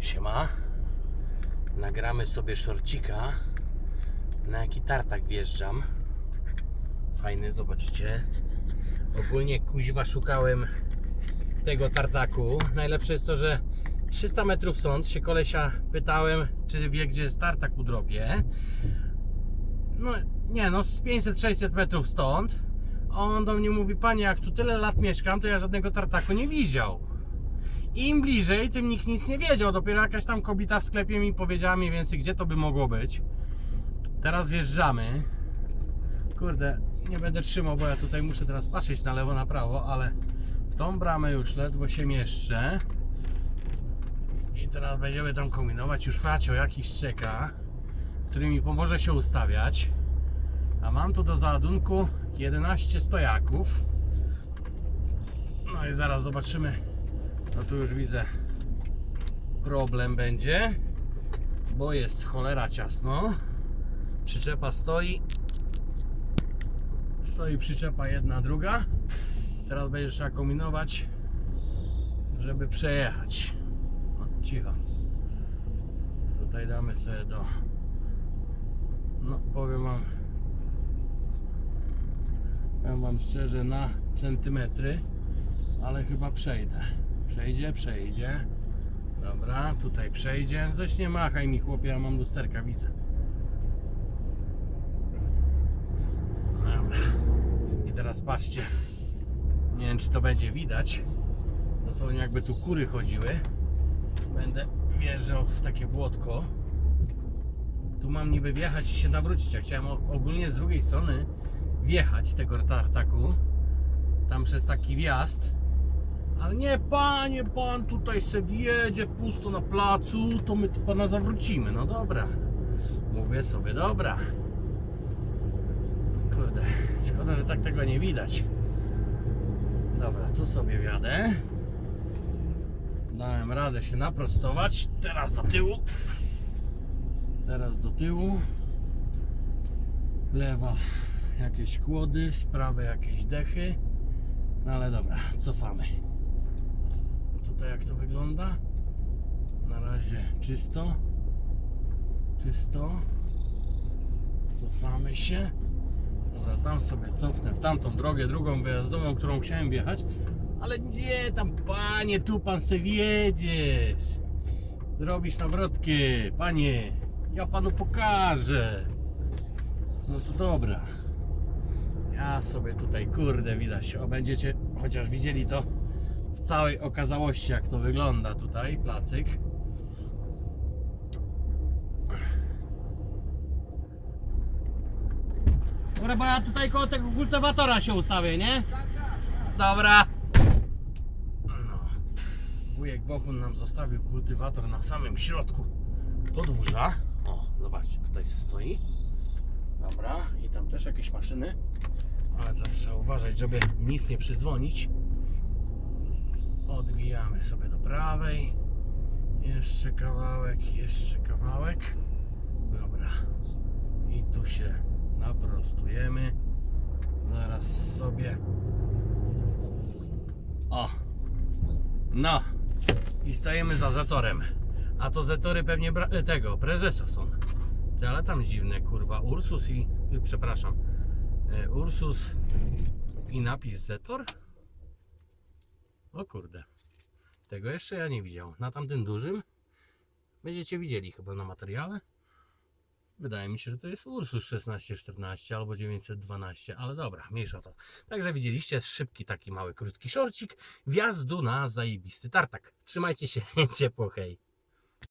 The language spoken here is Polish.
Siema. Nagramy sobie szorcika. Na jaki tartak wjeżdżam. Fajny, zobaczcie. Ogólnie kuźwa szukałem tego tartaku. Najlepsze jest to, że 300 metrów stąd się kolesia pytałem, czy wie gdzie jest tartak u drobie. No nie no, z 500-600 metrów stąd. On do mnie mówi, panie jak tu tyle lat mieszkam, to ja żadnego tartaku nie widział. Im bliżej, tym nikt nic nie wiedział. Dopiero jakaś tam kobieta w sklepie mi powiedziała mniej więcej, gdzie to by mogło być. Teraz wjeżdżamy. Kurde, nie będę trzymał, bo ja tutaj muszę teraz patrzeć na lewo, na prawo, ale w tą bramę już ledwo się mieszczę. I teraz będziemy tam kombinować. Już Facio jakiś czeka, który mi pomoże się ustawiać. A mam tu do załadunku 11 stojaków. No i zaraz zobaczymy. No tu już widzę problem będzie, bo jest cholera ciasno. Przyczepa stoi. Stoi przyczepa jedna, druga. Teraz będzie trzeba kombinować, żeby przejechać. No, cicho. Tutaj damy sobie do. No, powiem wam. Powiem wam szczerze na centymetry, ale chyba przejdę. Przejdzie, przejdzie. Dobra, tutaj przejdzie. Coś nie machaj mi chłopie, ja mam lusterka, widzę. Dobra. I teraz patrzcie. Nie wiem czy to będzie widać. Dosłownie jakby tu kury chodziły. Będę wjeżdżał w takie błotko. Tu mam niby wjechać i się nawrócić. Ja chciałem ogólnie z drugiej strony wjechać tego tartaku. Tam przez taki wjazd. Ale nie, panie, pan tutaj se wjedzie pusto na placu, to my tu pana zawrócimy. No dobra. Mówię sobie, dobra. Kurde, szkoda, że tak tego nie widać. Dobra, tu sobie wjadę. Dałem radę się naprostować. Teraz do tyłu. Teraz do tyłu. Lewa jakieś kłody, z prawej jakieś dechy. No ale dobra, cofamy. Tutaj jak to wygląda? Na razie czysto. Czysto. Cofamy się. Dobra, tam sobie cofnę w tamtą drogę, drugą wyjazdową, którą chciałem wjechać. Ale nie tam, panie, tu pan se wiedziesz. Zrobisz nawrotkę, panie. Ja panu pokażę. No to dobra. Ja sobie tutaj, kurde, widać. O, będziecie chociaż widzieli to w całej okazałości, jak to wygląda tutaj, placyk. Dobra, bo ja tutaj koło tego kultywatora się ustawię, nie? Dobra. No. Wujek Bohun nam zostawił kultywator na samym środku podwórza. O, zobaczcie, tutaj se stoi. Dobra, i tam też jakieś maszyny. Ale teraz trzeba uważać, żeby nic nie przydzwonić. Odbijamy sobie do prawej. Jeszcze kawałek, jeszcze kawałek. Dobra. I tu się naprostujemy. Zaraz sobie. O! No! I stajemy za zatorem. A to zatory pewnie e, tego, prezesa są. Ty, ale tam dziwne, kurwa. Ursus i. Przepraszam. E, Ursus i napis Zetor? O kurde. Tego jeszcze ja nie widział. Na tamtym dużym będziecie widzieli chyba na materiale. Wydaje mi się, że to jest Ursus 1614 albo 912, ale dobra, mniejsza to. Także widzieliście szybki taki mały krótki szorcik wjazdu na zajebisty tartak. Trzymajcie się ciepło, hej.